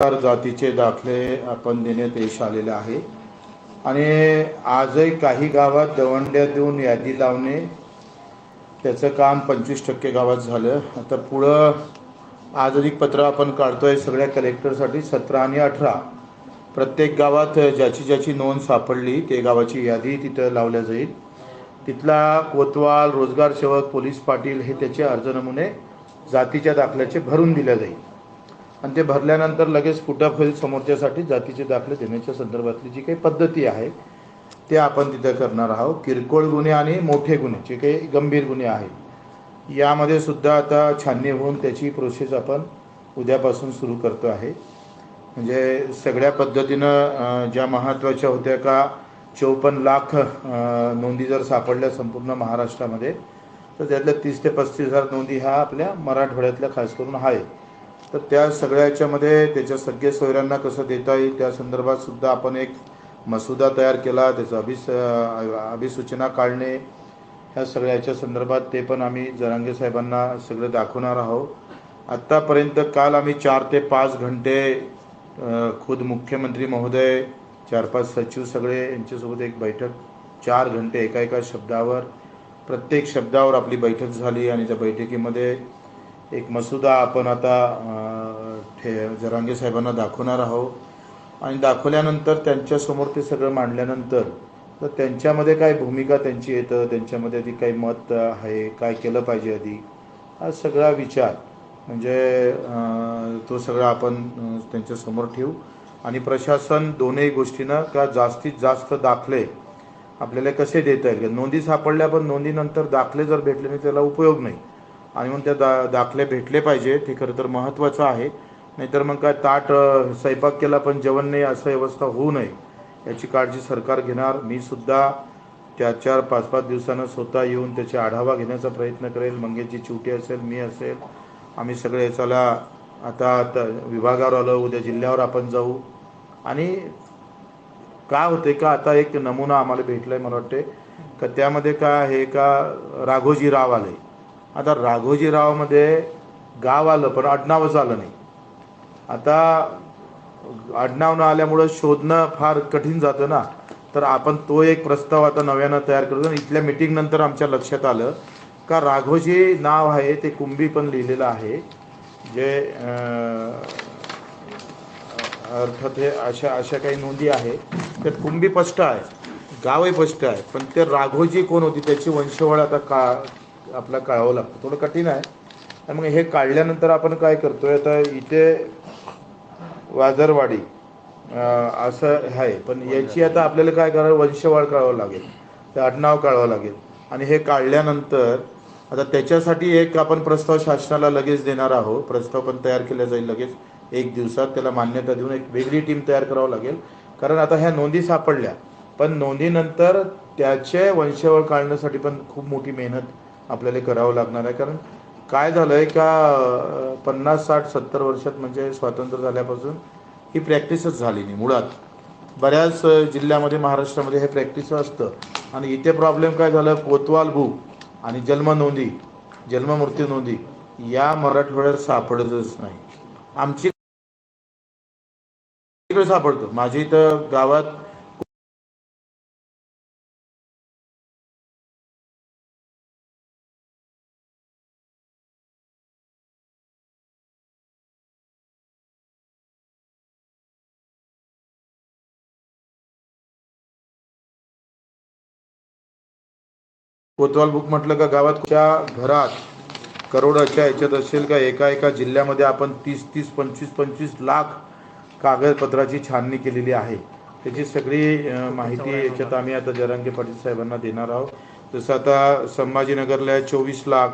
चार जातीचे दाखले आपण देण्यात यश आलेले आहे. आणि आजही काही गावात दवंड्या देऊन यादी लावणे त्याचं काम पंचवीस टक्के गावात झालं. आता पुढं आज अधिक पत्र आपण काढतोय सगळ्या कलेक्टरसाठी. सतरा आणि अठरा. प्रत्येक गावात ज्याची ज्याची नोंद सापडली ते गावाची यादी तिथं लावल्या जाईल. तिथला कोतवाल रोजगार सेवक पोलीस पाटील हे त्याचे अर्ज नमुने जातीच्या दाखल्याचे भरून दिल्या जाईल. आणि ते भरल्यानंतर लगेच फुटाफ होईल समोरच्यासाठी जातीचे दाखले देण्याच्या संदर्भातली जी काही पद्धती आहे ते आपण तिथं करणार आहोत. किरकोळ गुन्हे आणि मोठे गुन्हे जे काही गंभीर गुन्हे आहेत यामध्ये सुद्धा आता छाननी होऊन त्याची प्रोसेस आपण उद्यापासून सुरू करतो आहे. म्हणजे सगळ्या पद्धतीनं ज्या महत्त्वाच्या होत्या का चौपन्न लाख नोंदी जर सापडल्या संपूर्ण महाराष्ट्रामध्ये तर त्यातल्या तीस ते पस्तीस हजार नोंदी ह्या आपल्या मराठवाड्यातल्या खास करून आहे तर त्या सगळ्या याच्यामध्ये त्याच्या सगळे सोयऱ्यांना कसं देता येईल त्या संदर्भात सुद्धा आपण एक मसुदा तयार केला त्याचं अभिस अभिसूचना काढणे ह्या सगळ्याच्या संदर्भात ते पण आम्ही जरांगे साहेबांना सगळं दाखवणार आहोत. आत्तापर्यंत काल आम्ही चार ते पाच घंटे खुद मुख्यमंत्री महोदय चार पाच सचिव सगळे यांच्यासोबत एक बैठक चार घंटे एका एका शब्दावर प्रत्येक शब्दावर आपली बैठक झाली आणि त्या बैठकीमध्ये एक मसुदा आपण आता ठे जरांगे साहेबांना दाखवणार आहोत. आणि दाखवल्यानंतर त्यांच्यासमोर ते सगळं मांडल्यानंतर तर त्यांच्यामध्ये काय भूमिका त्यांची येतं? त्यांच्यामध्ये आधी काही मत आहे? काय केलं पाहिजे आधी? हा सगळा विचार. म्हणजे तो सगळा आपण त्यांच्यासमोर ठेवू. आणि प्रशासन दोन्ही गोष्टीनं का जास्तीत जास्त दाखले आपल्याला कसे देता येईल? नोंदी सापडल्या पण नोंदीनंतर दाखले जर भेटले नाही त्याला उपयोग नाही. आणि मग त्या दा दाखले भेटले पाहिजे. ते खरं तर महत्त्वाचं आहे. नाहीतर मग काय ताट स्वयंपाक केला पण जेवण नाही असं व्यवस्था होऊ नये. याची काळजी सरकार घेणार. मी सुद्धा त्या चार पाच पाच दिवसानं स्वतः येऊन त्याची आढावा घेण्याचा प्रयत्न करेल. मंगेची चिवटी असेल मी असेल. आम्ही सगळे चला आता आता विभागावर आलो उद्या जिल्ह्यावर आपण जाऊ. आणि काय होते का? आता एक नमुना आम्हाला भेटलाय मला वाटते का त्यामध्ये काय आहे का? राघोजी राव आले. आता राघोजीरावमध्ये गाव आलं पण आडनावच आलं नाही. आता आडनाव न आल्यामुळं शोधणं फार कठीण जातं ना. तर आपण तो एक प्रस्ताव आता नव्यानं तयार करतो आणि इथल्या मीटिंग नंतर आमच्या लक्षात आलं. का राघोजी नाव आहे ते कुंभी पण लिहिलेलं आहे. जे अर्थात हे अशा अशा काही नोंदी आहे. त्यात कुंभी स्पष्ट आहे गावही स्पष्ट आहे पण ते राघोजी कोण होती त्याची वंशवळ आता का आपला कळावं लागतं. थोडं कठीण आहे. आणि मग हे काढल्यानंतर आपण काय करतोय आता इथे वाजरवाडी असं आहे. पण याची आता आपल्याला काय करावं वंशवाळ कळावं लागेल. ते आडनाव कळावं लागेल. आणि हे काढल्यानंतर आता त्याच्यासाठी एक आपण प्रस्ताव शासनाला लगेच देणार आहोत. प्रस्ताव पण तयार केला जाईल लगेच. एक दिवसात त्याला मान्यता देऊन एक वेगळी टीम तयार करावं लागेल. कारण आता ह्या नोंदी सापडल्या. पण नोंदीनंतर त्याचे वंशवळ काढण्यासाठी पण खूप मोठी मेहनत आपल्याला करावं लागणार आहे. कारण काय झालंय का पन्नास साठ सत्तर वर्षात म्हणजे स्वातंत्र्य झाल्यापासून ही प्रॅक्टिसच झाली नाही मुळात. बऱ्याच जिल्ह्यामध्ये महाराष्ट्रामध्ये हे प्रॅक्टिस असतं. आणि इथे प्रॉब्लेम काय झालं कोतवाल भू आणि जन्म नोंदी जन्ममृत्यू नोंदी या मराठवाड्यात सापडतच नाही. आमची इकडे सापडतं. माझी इथं गावात कोतवाल बुक म्हटलं का गावातच्या घरात करोडाच्या याच्यात असेल का एका एका जिल्ह्यामध्ये आपण तीस तीस पंचवीस पंचवीस लाख कागदपत्राची छाननी केलेली आहे. त्याची सगळी माहिती याच्यात आम्ही आता जरांगे पाटील साहेबांना देणार आहोत. जसं आता संभाजीनगरला चोवीस लाख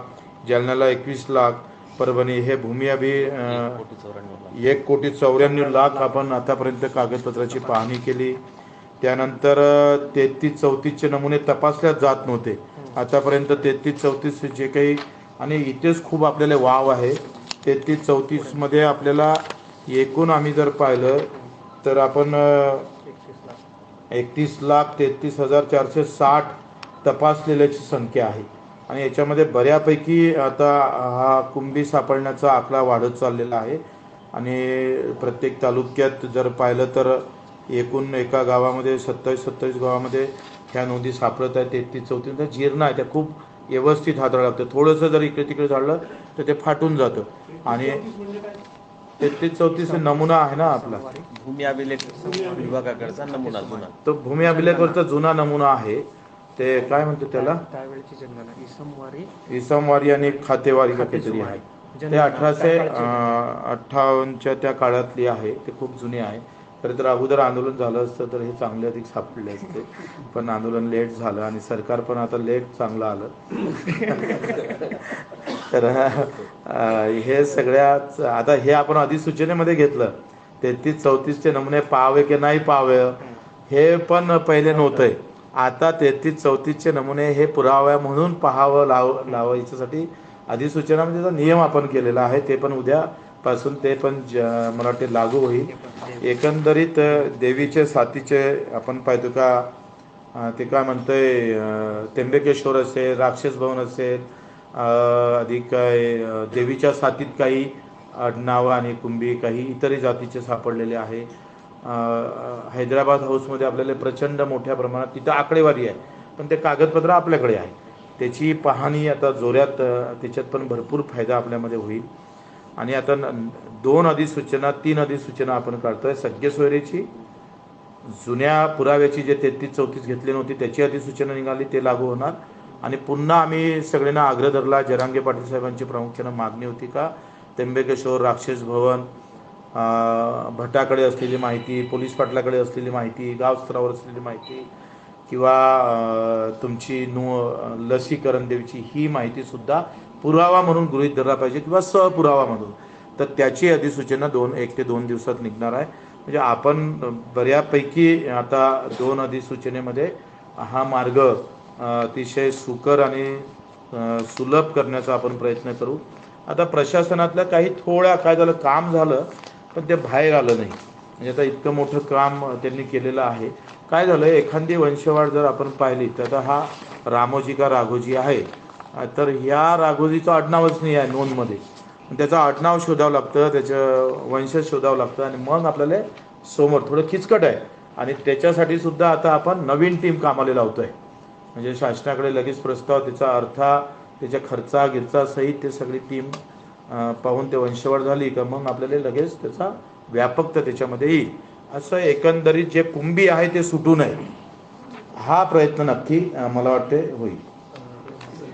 जालन्याला एकवीस लाख परभणी हे भूमी अभि एक कोटी चौऱ्याण्णव लाख आपण आतापर्यंत कागदपत्राची पाहणी केली. त्यानंतर तेहतीस चौतीसचे नमुने तपासल्याच जात नव्हते. आतापर्यंत तेहतीस चौतीस जे काही आणि इथेच खूप आपल्याला वाव आहे. तेहतीस चौतीसमध्ये आपल्याला एकूण आम्ही जर पाहिलं तर आपण एकतीस लाख तेहतीस हजार चारशे साठ तपासलेल्याची संख्या आहे. आणि याच्यामध्ये बऱ्यापैकी आता हा कुंभी सापडण्याचा आकडा वाढत चाललेला आहे. आणि प्रत्येक तालुक्यात जर पाहिलं तर एकूण एका गावामध्ये सत्तावीस सत्तावीस गावामध्ये ह्या नोंदी सापडत आहेत तेहतीस चौतीस. जीर्ण आहे त्या खूप व्यवस्थित हाताळावं लागतं थोडंसं जर इकडे तिकडे झालं तर ते फाटून जातं. आणि तेहतीस चौतीस हे नमुना आहे ना आपला. भूमी अभिलेख विभागाकडचा नमुना जुना. तो भूमी अभिलेखवरचा जुना नमुना आहे. ते काय म्हणतात त्याला? इसमवारी. आणि खातेवारी का काहीतरी आहे. ते अठराशे अठ्ठावन्नच्या त्या काळातली आहे. ते खूप जुने आहे. खरं तर अगोदर आंदोलन झालं असतं तर हे चांगले अधिक सापडले असते. पण आंदोलन लेट झालं आणि सरकार पण आता लेट चांगलं आलं. तर हे सगळ्याच आता हे आपण अधिसूचनेमध्ये घेतलं. तेहतीस चौतीसचे नमुने पाहावे की नाही पाहावे हे पण पहिले नव्हतंय आता तेहतीस चौतीसचे नमुने हे पुराव्या म्हणून पाहावं लाव लावायच्यासाठी अधिसूचना म्हणजे नियम आपण केलेला आहे ते पण उद्या पासून ते पण ज मला वाटते लागू होईल. एकंदरीत देवीचे साथीचे आपण पाहतो का ते काय म्हणतंय अ, त्र्यंबकेश्वर असेल राक्षस भवन असेल अधिक काय देवीच्या साथीत काही आडनावं आणि कुंभी काही इतरही जातीचे सापडलेले आहे. हैदराबाद हाऊसमध्ये आपल्याला प्रचंड मोठ्या प्रमाणात तिथं आकडेवारी आहे. पण ते कागदपत्र आपल्याकडे आहे. त्याची पाहणी आता जोऱ्यात त्याच्यात पण भरपूर फायदा आपल्यामध्ये होईल. आणि आता न- दोन अधिसूचना तीन अधिसूचना आपण काढतोय. सगळे सोयरीची जुन्या पुराव्याची जे तेहतीस चौतीस घेतली नव्हती त्याची अधिसूचना निघाली ते लागू होणार. आणि पुन्हा आम्ही सगळ्यांना आग्रह धरला जरांगे पाटील साहेबांची प्रामुख्यानं मागणी होती का? त्र्यंबकेश्वर राक्षस भवन भटाकडे असलेली माहिती पोलीस पाटलाकडे असलेली माहिती गावस्तरावर असलेली माहिती किंवा तुमची नु लसीकरण देवीची ही माहितीसुद्धा पुरावा म्हणून गृहित धरला पाहिजे किंवा सपुरावा म्हणून. तर त्याची अधिसूचना दोन एक ते दोन दिवसात निघणार आहे. म्हणजे आपण बऱ्यापैकी आता दोन अधिसूचनेमध्ये हा मार्ग अतिशय सुकर आणि सुलभ करण्याचा आपण प्रयत्न करू. आता प्रशासनातल्या काही थोड्या काय झालं काम झालं पण ते बाहेर आलं नाही. म्हणजे आता इतकं मोठं काम त्यांनी केलेलं आहे. काय झालं एखादी वंशवाढ जर आपण पाहिली तर आता हा रामोजी का राघोजी आहे तर ह्या राघोजीचं आडनावच नाही आहे नोंदमध्ये. त्याचं आडनाव शोधावं लागतं त्याचं वंशज शोधावं लागतं आणि मग आपल्याला समोर थोडं खिचकट आहे. आणि त्याच्यासाठी सुद्धा आता आपण नवीन टीम कामाला लावतोय. म्हणजे शासनाकडे लगेच प्रस्ताव त्याचा अर्था त्याच्या खर्चा गिरचा सहित ते सगळी टीम पाहून ते वंशवाढ झाली का मग आपल्याला लगेच त्याचा व्यापकता त्याच्यामध्ये येईल. असं एकंदरीत जे कुंभी आहे ते सुटू नये. हा प्रयत्न नक्की मला वाटते होईल.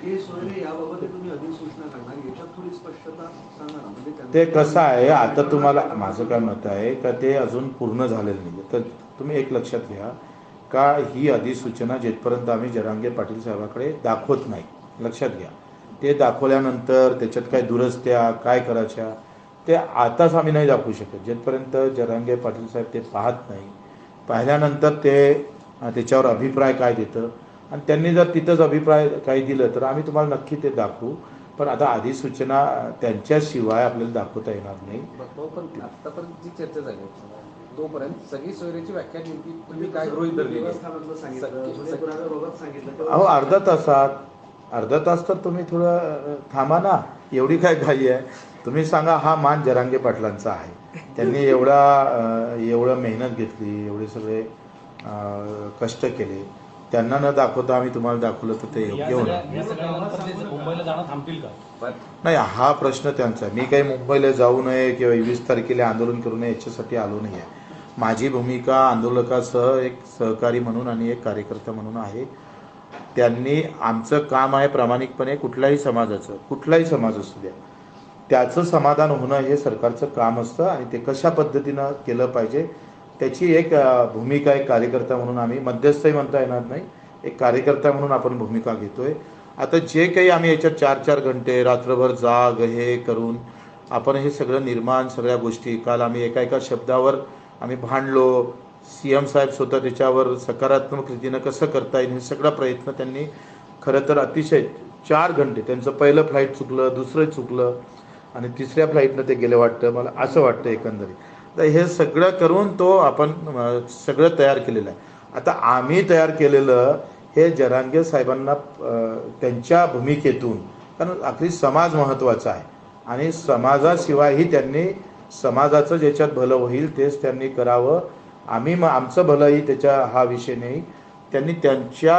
सगळे सोयरे याबाबत तुम्ही अधिसूचना करणार. याच्यात थोडी स्पष्टता सांगा ना. म्हणजे ते कसं आहे? आता तुम्हाला माझं काय मत आहे का ते अजून पूर्ण झालेलं नाही तर तुम्ही एक लक्षात घ्या का ही अधिसूचना जिथपर्यंत आम्ही जरांगे पाटील साहेबाकडे दाखवत नाही. लक्षात घ्या. ते दाखवल्यानंतर त्याच्यात काय दुरस्त्या काय करायच्या ते आताच आम्ही नाही दाखवू शकत. जिथपर्यंत जरांगे पाटील साहेब ते पाहत नाही पाहिल्यानंतर ते त्याच्यावर अभिप्राय काय देतं आणि त्यांनी जर तिथंच अभिप्राय काही दिलं तर आम्ही तुम्हाला नक्की ते दाखवू. पण आता अधिसूचना त्यांच्याशिवाय आपल्याला दाखवता येणार नाही. तो पण आतापर्यंत जी चर्चा झाली तोपर्यंत सगळी सोयरीची व्याख्या नेमकी तुम्ही काय गृहीत धरलेली आहे? देवस्थानातलं सांगितलं सगळी- जुने पुराव्याबाबत सांगितलं. अहो अर्धा तासात अर्धा तास तर तुम्ही थोडं थांबा ना. एवढी काय घाई आहे? तुम्ही सांगा हा मान जरांगे पाटलांचा आहे. त्यांनी एवढा एवढं मेहनत घेतली एवढे सगळे कष्ट केले. त्यांना न दाखवता आम्ही तुम्हाला दाखवलं तर ते या योग्य होणार मुंबईला जाणं थांबतील का? नाही हा प्रश्न त्यांचा आहे. मी काही मुंबईला जाऊ नये किंवा वीस तारखेला आंदोलन करू नये याच्यासाठी आलो नाही आहे. माझी भूमिका आंदोलकासह एक सहकारी म्हणून आणि एक कार्यकर्ता म्हणून आहे. त्यांनी आमचं काम आहे प्रामाणिकपणे कुठल्याही समाजाचं कुठलाही समाज असू द्या. त्याचं समाधान होणं हे सरकारचं काम असतं आणि ते कशा पद्धतीनं केलं पाहिजे त्याची एक भूमिका एक कार्यकर्ता म्हणून आम्ही मध्यस्थही म्हणता येणार नाही. एक कार्यकर्ता म्हणून आपण भूमिका घेतोय. आता जे काही आम्ही याच्यात चार चार घंटे रात्रभर जाग हे करून आपण हे सगळं निर्माण सगळ्या गोष्टी काल आम्ही एका एका शब्दावर आम्ही भांडलो. सी एम साहेब स्वतः त्याच्यावर सकारात्मक रीतीनं कसं करता येईल हे सगळा प्रयत्न त्यांनी खरं तर अतिशय चार घंटे त्यांचं पहिलं फ्लाईट चुकलं दुसरं चुकलं आणि तिसऱ्या फ्लाईटनं ते गेले वाटतं. मला असं वाटतं एकंदरीत. तर हे सगळं करून तो आपण सगळं तयार केलेलं आहे. आता आम्ही तयार केलेलं हे जरांगे साहेबांना त्यांच्या भूमिकेतून कारण आपली समाज महत्त्वाचा आहे. आणि समाजाशिवायही त्यांनी समाजाचं ज्याच्यात भलं होईल तेच त्यांनी करावं. आम्ही मग आमचं भलंही त्याच्या हा विषय नाही. त्यांनी त्यांच्या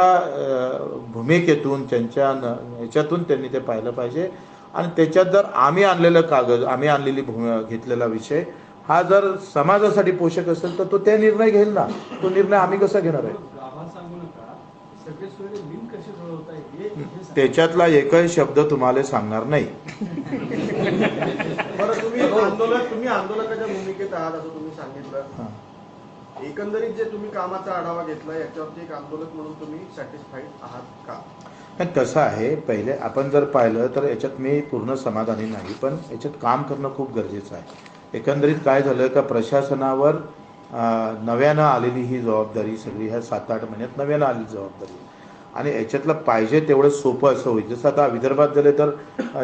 भूमिकेतून त्यांच्या न ह्याच्यातून त्यांनी ते पाहिलं पाहिजे. आणि त्याच्यात जर आम्ही आणलेलं कागद आम्ही आणलेली भूम घेतलेला विषय हा जर समाजासाठी पोषक असेल तर तो त्या निर्णय घेईल ना. तो निर्णय आम्ही कसा घेणार आहे. त्याच्यातला एकही शब्द तुम्हाला सांगणार नाही. तुम्ही आंदोलक तुम्ही आंदोलकाच्या भूमिकेत आहात असं तुम्ही सांगितलं. हां. एकंदरीत जे तुम्ही कामाचा आढावा घेतला याच्यावरती एक आंदोलक म्हणून तुम्ही सॅटिस्फाईड आहात का? नाही, कसं आहे. पहिले आपण जर पाहिलं तर याच्यात मी पूर्ण समाधानी नाही पण याच्यात काम करणं खूप गरजेचं आहे. एकंदरीत काय झालं का प्रशासनावर नव्यानं आलेली ही जबाबदारी सगळी ह्या सात आठ महिन्यात नव्यानं आलेली जबाबदारी. आणि याच्यातलं पाहिजे तेवढं सोपं असं होईल. जसं आता विदर्भात गेले तर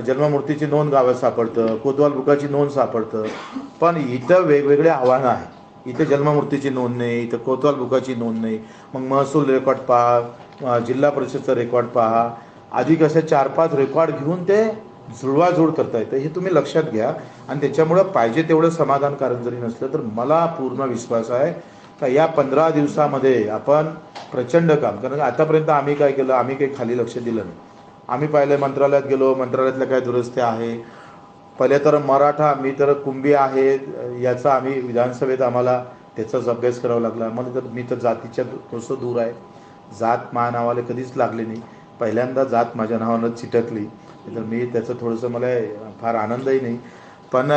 जन्ममूर्तीची नोंद गावात सापडतं कोतवाल बुकाची नोंद सापडतं. पण इथं वेगवेगळे आव्हानं आहेत. इथे जन्ममूर्तीची नोंद नाही इथं कोतवाल बुकाची नोंद नाही. मग महसूल रेकॉर्ड पहा जिल्हा परिषदचं रेकॉर्ड पहा. आधी कसं चार पाच रेकॉर्ड घेऊन ते जुळवाजुळ करता येतं हे तुम्ही लक्षात घ्या. आणि त्याच्यामुळं पाहिजे तेवढं समाधानकारक जरी नसलं तर मला पूर्ण विश्वास आहे का या पंधरा दिवसामध्ये आपण प्रचंड काम कारण आतापर्यंत आम्ही काय केलं आम्ही काही खाली लक्ष दिलं नाही. आम्ही पाहिलं मंत्रालयात गेलो मंत्रालयातल्या काय दुरुस्त्या आहे. पहिले तर मराठा मी तर कुंभी आहे याचा आम्ही विधानसभेत आम्हाला त्याचाच अभ्यास करावा लागला. मला तर मी तर जातीच्या थोडंसं दूर आहे. जात माझ्या नावाला कधीच लागले नाही. पहिल्यांदा जात माझ्या नावानं चिटकली. तर मी त्याचं थोडंसं मला फार आनंदही नाही. पण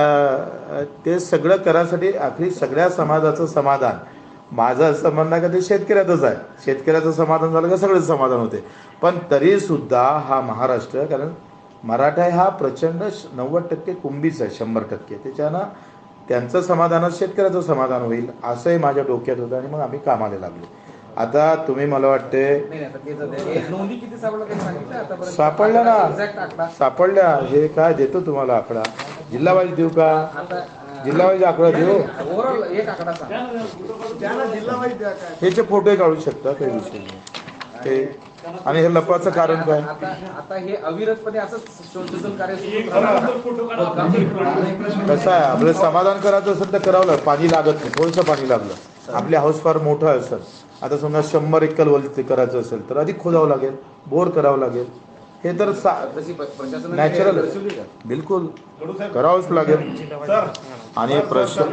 ते सगळं करायसाठी आखरी सगळ्या समाजाचं समाधान. माझं असं म्हणणं आहे का ते शेतकऱ्याचंच आहे. शेतकऱ्याचं समाधान झालं का सगळंच समाधान होते. पण तरीसुद्धा हा महाराष्ट्र कारण मराठा हा प्रचंड श- नव्वद टक्के कुंभीच आहे शंभर टक्के. त्याच्यानं त्यांचं समाधानात शेतकऱ्याचं समाधान होईल असंही माझ्या डोक्यात होतं आणि मग आम्ही कामाला लागलो. आता तुम्ही मला वाटते. हे सापडल्या सापडल्या ना. सापडल्या हे काय देतो तुम्हाला आकडा? जिल्हावाईज देऊ का? जिल्हावाईज आकडा देऊ? ह्याचे फोटोही काढू शकता काही विषय नाही. ते आणि हे लपवाचं कारण काय? आता हे अविरतपणे असं शोधन कार्य सुरू राहणार. कसं आहे? आपलं समाधान करायचं असेल तर करावं लागेल पाणी लागत नाही. थोडंसं पाणी लागलं. आपले हाऊस फार मोठं असेल. आता समजा शंभर एकर वलते करायचं असेल तर अधिक खोदावं लागेल बोर करावं लागेल. हे तर नॅचरल बिलकुल. करावंच लागेल. आणि प्रश्न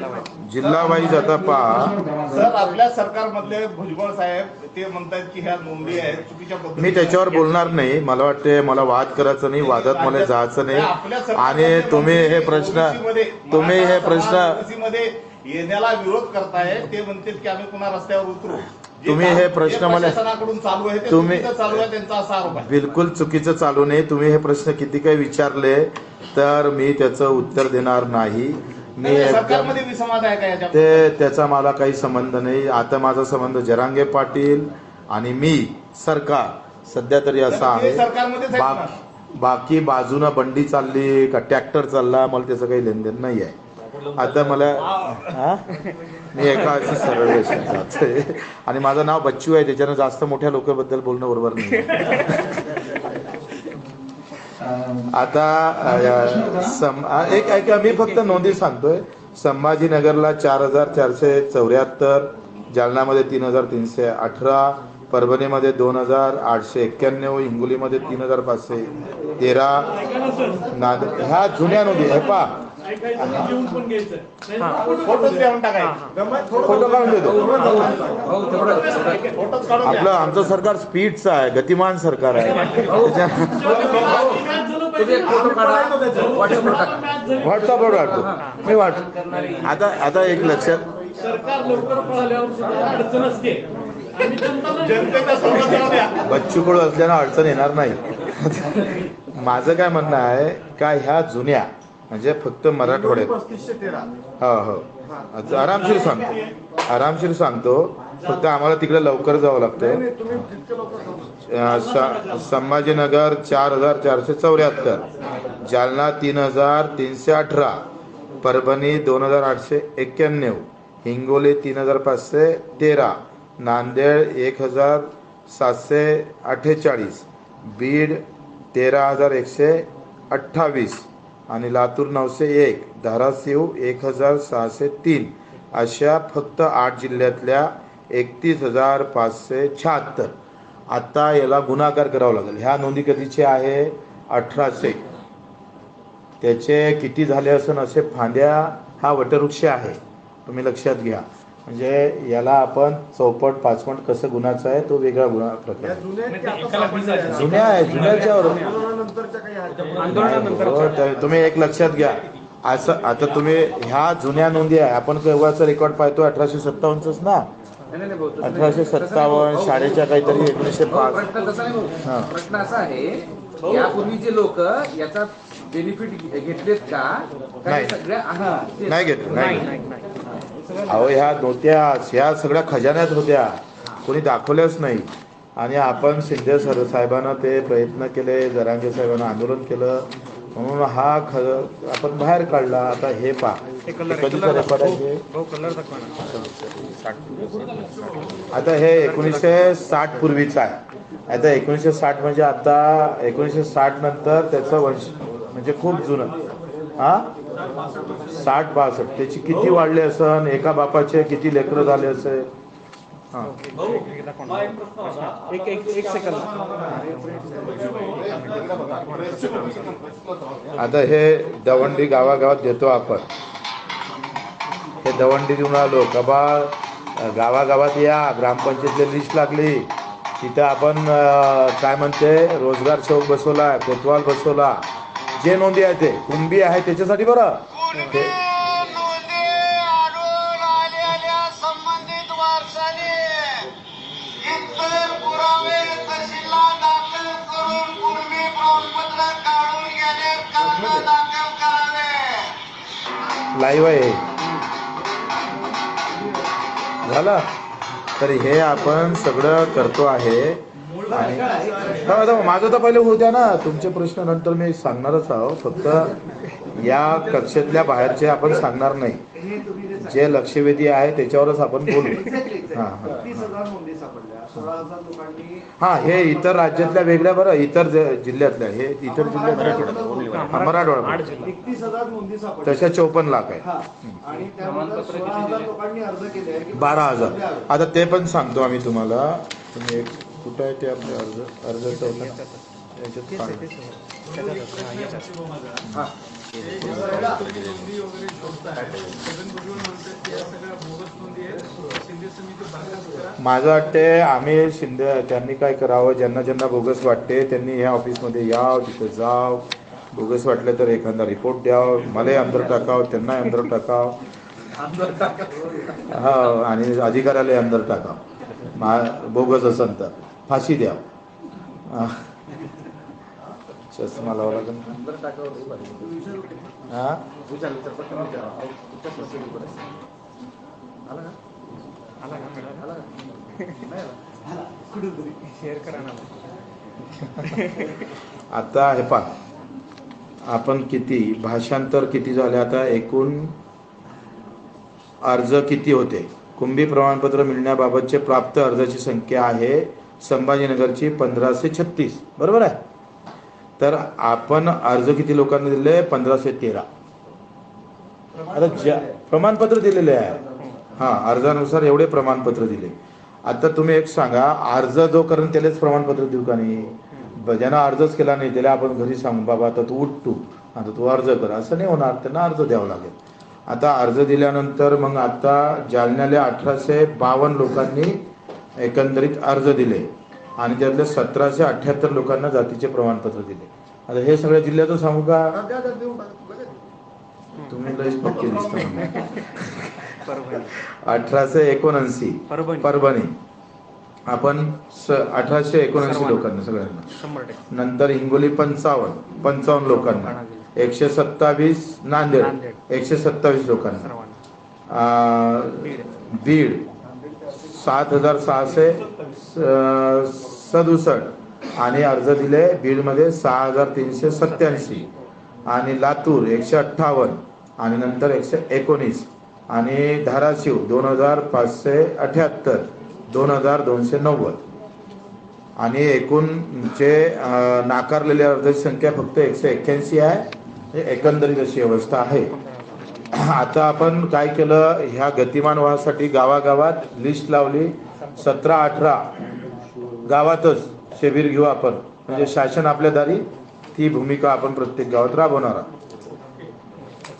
जिल्हा वाईज आता पहा. सर आपल्या सरकारमधले भुजबळ साहेब ते म्हणतात की ह्या नोंदी आहेत चुकीच्या पद्धतीने मी त्याच्यावर बोलणार नाही. मला वाटते मला वाद करायचं नाही वादात मला जायचं नाही. आणि तुम्ही हे प्रश्न तुम्ही हे प्रश्नमध्ये येण्याला विरोध करताय ते म्हणतील की आम्ही पुन्हा रस्त्यावर उतरू. तुम्ही हे प्रश्न मला- प्रशासनाकडून चालू आहे ते तुम्ही- चुकीचं चालू आहे त्यांचा असा आरोप आहे. बिलकुल चुकीचं चालू नये तुम्ही हे प्रश्न किती काही विचारले तर मी त्याचं उत्तर देणार नाही. मी एकदम सरकारमध्ये विसंवाद आहे का याच्या ते त्याचा मला काही संबंध नाही. आता माझा संबंध जरांगे पाटील आणि मी सरकार. सध्या तरी असा आहे. सरकारमध्येच ना. बाकी बाजूनं बंडी चालली का ट्रॅक्टर चालला मला त्याचं काही लेनदेन नाही आहे. आता मला मी एका अशी सरळ रेषेत जातोय. आणि माझं नाव बच्चू आहे त्याच्यानं जास्त मोठ्या लोकांबद्दल बोलणं बरोबर नाही आता सम एक ऐका मी फक्त नोंदी सांगतोय. संभाजीनगरला चार हजार चारशे चौऱ्याहत्तर जालनामध्ये तीन हजार तीनशे अठरा परभणीमध्ये दोन हजार आठशे एक्क्याण्णव हिंगोलीमध्ये तीन हजार पाचशे तेरा नांद ह्या जुन्या नोंदी हे पा ऐकायचं लिहून पण घ्यायचं फोटोच देऊन टाकायचे फोटो काढून देतो. हो द्या. आपलं आमचं सरकार स्पीडचं आहे गतिमान सरकार आहे. व्हॉट्सअपवर व्हॉट्सअपवर वाटतो मी वाट आता आता एक लक्षात. सरकार लवकर बच्चू कडू असल्यानं अडचण येणार नाही. माझं काय म्हणणं आहे का ह्या जुन्या म्हणजे फक्त मराठवाड्यात. हो हो. आरामशीर सांगतो. आरामशीर सांगतो. फक्त आम्हाला तिकडे लवकर जावं लागतं. संभाजीनगर चार हजार चारशे चौऱ्याहत्तर जालना तीन हजार तीनशे अठरा परभणी दोन हजार आठशे एक्क्याण्णव हिंगोली तीन हजार पाचशे तेरा नांदेड एक हजार सातशे अठ्ठेचाळीस बीड तेरा हजार एकशे अठ्ठावीस आणि लातूर नऊशे एक धाराशिव एक हजार सहाशे तीन अशा फक्त आठ जिल्ह्यातल्या एकतीस हजार पाचशे शहात्तर. आता याला गुणाकार करावा लागेल. ह्या नोंदी कधीचे आहे? अठराशे. त्याचे किती झाले असन असे फांद्या हा वटवृक्ष आहे. तुम्ही लक्षात घ्या. म्हणजे याला आपण चौपट पाचपट कसं गुणाचं आहे तो वेगळा गुन्हा प्रकार आहे. जुन्या आहे जुन्याच्यावर हो, तुम्ही एक लक्षात घ्या. असं आता तुम्ही ह्या जुन्या नोंदी आहे. आपण केव्हाचं रेकॉर्ड पाहतो अठराशे सत्तावन्नच ना? नाही, नाही, भाऊ, तुम्ही- अठराशे सत्तावन्न शाळेच्या काहीतरी एकोणीसशे भाऊ, पाच. प्रश्न हा. असा आहे यापूर्वीचे लोक याचा बेनिफिट घेतलेत का? नाही. हे सगळ्या हा, ते- नाही घेत नाही नाही नाही. अहो ह्या नव्हत्या ह्या सगळ्या खजान्यात होत्या. कोणी दाखवल्याच नाही. आणि आपण शिंदे सर साहेबांना ते प्रयत्न केले जरांगे साहेबांना आंदोलन केलं. म्हणून हा ख आपण बाहेर काढला. आता हे पा. हे आता हे एकोणीसशे साठ पूर्वीचं आहे. आता एकोणीसशे साठ म्हणजे आता एकोणीसशे साठ नंतर त्याचं वंश म्हणजे खूप जुनं. हा? साठ बासष्ट. त्याची किती वाढले असन? एका बापाचे किती लेकरं झाले असेल सेकंद आता हे दवंडी गावागावात देतो आपण. हे दवंडी देऊन आलो कबा गावागावात या ग्रामपंचायतली लिस्ट लागली. तिथं आपण काय म्हणते? रोजगार चौक बसवला कोतवाल बसवला. जे नोंदी आहे ते कुंभी आहे त्याच्यासाठी बरं. लाईव्ह आहे. झालं. तर हे आपण सगळं करतो आहे. आणि आता माझं तर पहिले होऊ द्या ना. तुमचे प्रश्न नंतर मी सांगणारच आहो. फक्त या कक्षेतल्या बाहेरचे आपण सांगणार नाही. जे लक्षवेधी आहे त्याच्यावरच आपण बोलू. हां हां. हां हे इतर राज्यातल्या वेगळ्या बरं इतर ज- जिल्ह्यातल्या. हे इतर जिल्ह्यात हां, मराठवाडा तशा चौपन्न लाख आहे हा. बारा हजार. आता ते पण सांगतो आम्ही तुम्हाला. तुम्ही एक कुठं आहे ते आपले अर्ज? याच्यात करा. माझं वाटते आम्ही शिंदे त्यांनी काय करावं? ज्यांना ज्यांना बोगस वाटते त्यांनी ह्या ऑफिसमध्ये याव तिथे जाव. बोगस वाटलं तर एखादा रिपोर्ट द्यावं. मलाही अंदर टाकावं त्यांनाही अंदर टाकावं. हो आणि अधिकाऱ्यालाही अंदर टाकावं. मा बोगस असेल तर. फाशी द्यावं हा. चष्मा लावा लागेल. हा? आता हे पा आपण किती भाषांतर किती झाले? आता एकूण अर्ज किती होते? कुंभी प्रमाणपत्र मिळण्याबाबतचे प्राप्त अर्जाची संख्या आहे संभाजीनगरची पंधराशे छत्तीस. बरोबर आहे? तर आपण अर्ज किती लोकांना दिले? पंधराशे तेरा. आता ज्या प्रमाणपत्र दिलेले आहे. हां अर्जानुसार एवढे प्रमाणपत्र दिले. आता तुम्ही एक सांगा अर्ज जो करून त्यालाच प्रमाणपत्र देऊ का नाही? ज्यानं अर्जच केला नाही त्याला आपण घरी सांगू बाबा आता तू उठ तू. आता तू अर्ज कर. असं नाही होणार त्यांना अर्ज द्यावा लागेल. आता अर्ज दिल्यानंतर मग आता जालन्याला अठराशे बावन्न लोकांनी एकंदरीत अर्ज दिले आणि त्यातले सतराशे अठ्ठ्याहत्तर लोकांना जातीचे प्रमाणपत्र दिले. आता हे सगळ्या जिल्ह्यातून सांगू का. तुम्ही पक्के दिसता. अठराशे एकोणऐंशी. परभणी. आपण स अठराशे एकोणऐंशी. लोकांना सगळ्यांना. नंतर हिंगोली पंचावन्न पंचावन्न लोकांना. एकशे सत्तावीस नांदेड. एकशे सत्तावीस लोकांना. बीड. सात हजार सहाशे स- सदुसष्ट. आणि अर्ज दिले बीडमध्ये सहा हजार तीनशे सत्याऐंशी आणि लातूर एकशे अठ्ठावन्न. आणि नंतर एकशे एकोणीस. आणि धाराशिव दोन हजार पाचशे अठ्याहत्तर. दोन हजार दोनशे नव्वद. आणि एकूण जे नाकारलेल्या अर्जाची संख्या फक्त एकशे एक्क्याऐंशी आहे. हे एकंदरीत अशी अवस्था आहे. आता आपण काय केलं ह्या गतिमान व्हासाठी गावागावात लिस्ट लावली. सतरा अठरा गावातच शिबिर घेऊ आपण. म्हणजे शासन आपल्या दारी ती भूमिका आपण प्रत्येक गावात राबवणार आहोत.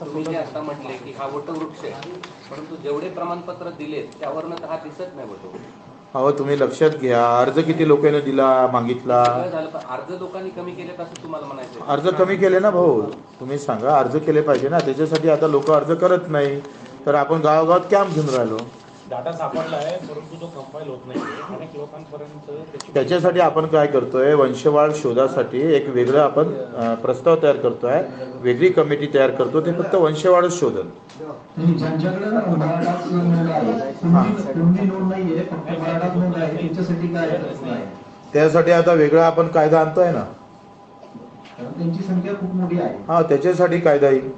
तुम्ही जे आता म्हटले की हा वटवृक्ष आहे परंतु जेवढे प्रमाणपत्र दिले त्यावरनं तर हा दिसत नाही वटवृक्ष. अहो तुम्ही लक्षात घ्या. अर्ज किती लोकांनी दिला मागितला? अर्ज लोकांनी कमी केले असं तुम्हाला म्हणायचं. अर्ज कमी केले ना भाऊ. तुम्ही सांगा अर्ज केले पाहिजे ना. त्याच्यासाठी आता लोक अर्ज करत नाही. तर आपण गावागावात कॅम्प घेऊन राहिलो. डाटा सापडला आहे परंतु तो कंपाईल होत नाही अनेक लोकांपर्यंत त्याची त्याच्यासाठी आपण काय करतोय वंशवाळ शोधासाठी एक वेगळं आपण अं, प्रस्ताव तयार करतोय. वेगळी कमिटी तयार करतो ते फक्त वंशवाळच शोधन. ज्यांच्याकडे मराठाच नोंद आहे कुणबी कुणबी नोंद नाहीये फक्त मराठाच नोंद आहे त्यांच्यासाठी काय प्रश्न आहे त्यासाठी आता वेगळा आपण कायदा आणतोय ना? कारण त्यांची संख्या खूप मोठी आहे. हा त्याच्यासाठी कायदा येईल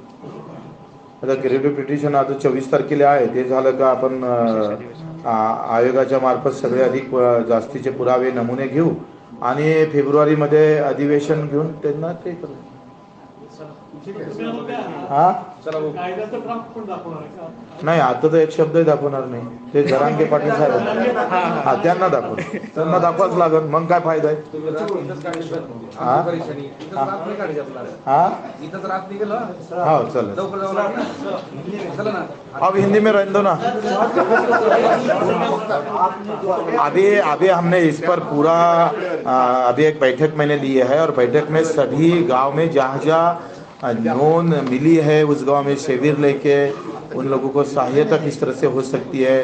आता क्रेडिट पिटिशन आता चोवीस तारखेला आहे. ते झालं का आपण आयोगाच्या मार्फत सगळे अधिक जास्तीचे पुरावे नमुने घेऊ आणि फेब्रुवारीमध्ये अधिवेशन घेऊन त्यांना ते करू. हा? नाही आता तर एक शब्दही दाखवणार नाही. ते जरांगे पाटील साहेब हा त्यांना दाखव. त्यांना दाखवाच लागल मग काय फ़ायदा आहे? अब हिंदी में रहने दो ना. अभी अभी हमने इस पर पूरा अभी एक बैठक मैंने ली है और बैठक में सभी गाँव में जहाँ जहाँ नोन मिली है उस गाँव में शिविर लेके, उन लोगों को सहायता किस तरह से हो सकती है,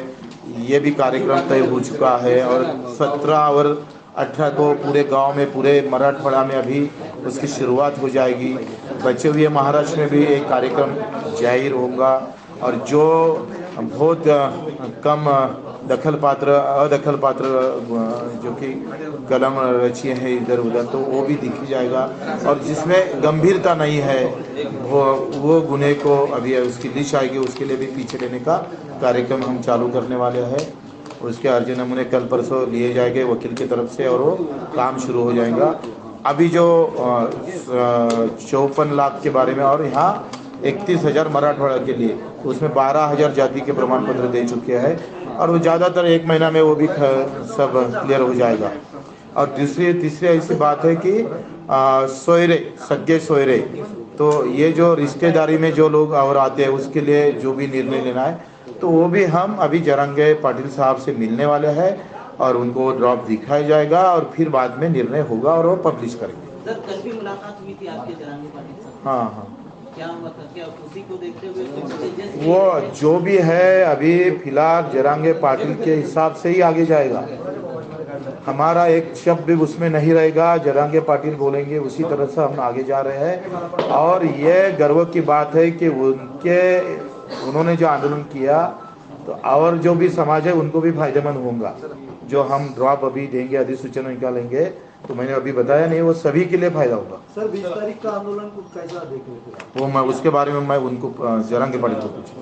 ये भी कार्यक्रम तय हो चुका है और सत्रह और अठारह को पूरे गाँव में, पूरे मराठवाड़ा में अभी उसकी शुरुआत हो जाएगी। बचे हुए महाराष्ट्र में भी एक कार्यक्रम ज़ाहिर होगा और जो बहुत कम दखल पात्र, अदखल पात्र जो कि कलम रचिए हैं इधर उधर तो वो भी दिखी जाएगा। और जिसमें गंभीरता नहीं है, वो वो गुने को अभी उसकी लिस्ट आएगी, उसके लिए भी पीछे लेने का कार्यक्रम हम चालू करने वाले हैं। उसके अर्जी नमूने कल परसों लिए जाएँगे वकील की तरफ़ से, और वो काम शुरू हो जाएगा। अभी जो चौपन लाख के बारे में और यहाँ इकतीस हज़ार मराठवाड़ा के लिए। उसमें बारह हज़ार जाति के प्रमाण पत्र दे चुके हैं और वो ज़्यादातर एक महीना में वो भी सब क्लियर हो जाएगा। और दूसरी तीसरी ऐसी बात है कि सोयरे सगे सोयरे तो ये जो रिश्तेदारी में जो लोग और आते हैं उसके लिए जो भी निर्णय लेना है तो वो भी हम अभी जरंगे पाटिल साहब से मिलने वाले हैं और उनको ड्रॉप दिखाया जाएगा और फिर बाद में निर्णय होगा और वो पब्लिश करेंगे। सर कल भी मुलाकात हुई थी आपके जरांगे पाटिल हाँ हाँ। वो जो भी है अभी फ़िलहाल जरांगे पाटिल के हिसाब से ही आगे जाएगा। हमारा एक शब्द भी उसमें नहीं रहेगा जरांगे पाटिल बोलेंगे उसी तरह से हम आगे जा रहे हैं। और ये गर्व की बात है कि उनके उन्होंने जो आंदोलन किया तो और जो भी समाज है उनको भी फ़ायदेमंद होगा। जो हम ड्रॉप अभी देंगे अधिसूचना निकालेंगे तो मैंने अभी बताया नहीं वो सभी के लिए फ़ायदा होगा। सर बीस तारीख का आंदोलन को कैसा देख रहे वो मैं उसके बारे में मैं उनको जरांगे पाटिल को पूछूँ।